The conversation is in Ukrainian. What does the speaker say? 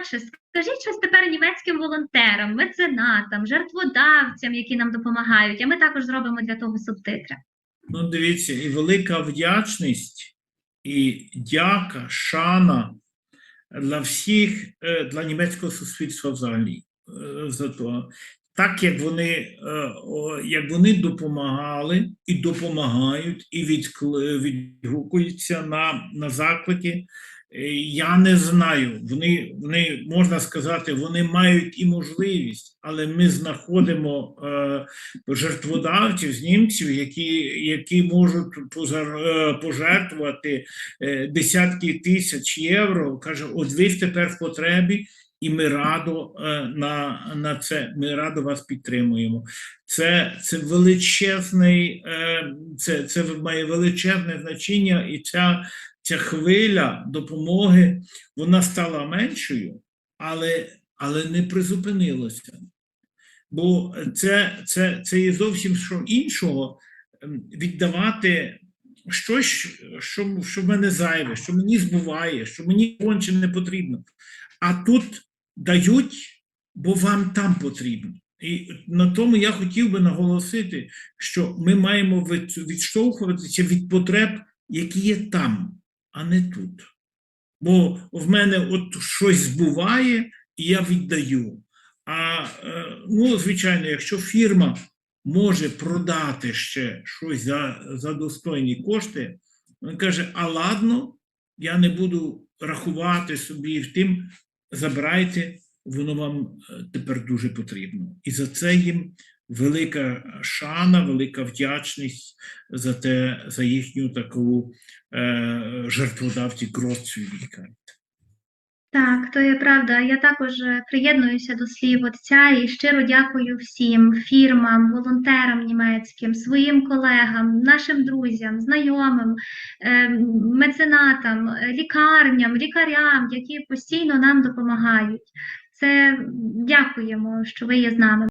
Отже, скажіть щось тепер німецьким волонтерам, меценатам, жертводавцям, які нам допомагають, а ми також зробимо для того субтитри. Ну, дивіться, і велика вдячність, і дяка, шана для всіх, е, для німецького суспільства взагалі. е, За то. Так як вони, е, як вони допомагали і допомагають, і відгукуються на, на заклики, я не знаю. Вони, вони можна сказати, вони мають і можливість, але ми знаходимо е, жертводавців з німців, які, які можуть позар- е, пожертвувати е, десятки тисяч євро. Каже, от ви ж тепер в потребі, і ми радо е, на, на це. Ми радо вас підтримуємо. Це, це величезний, е, це, це має величезне значення, і ця, ця хвиля допомоги вона стала меншою, але, але не призупинилася. Бо це, це, це є зовсім що іншого ем, віддавати щось, що, що в мене зайве, що мені збуває, що мені конче не потрібно. А тут дають, бо вам там потрібно. І на тому я хотів би наголосити, що ми маємо відштовхуватися від потреб, які є там, а не тут. Бо в мене от щось збуває, і я віддаю. А е, ну, звичайно, якщо фірма може продати ще щось за, за достойні кошти, він каже: а ладно, я не буду рахувати собі в тим, забирайте, воно вам е, тепер дуже потрібно. І за це їм велика шана, велика вдячність за те, за їхню таку е, жертводавці Großzügigkeit. Так, то є правда. Я також е, приєднуюся до слів отця і щиро дякую всім фірмам, волонтерам німецьким, своїм колегам, нашим друзям, знайомим, е, меценатам, е, лікарням, лікарям, які постійно нам допомагають. Це дякуємо, що ви є з нами.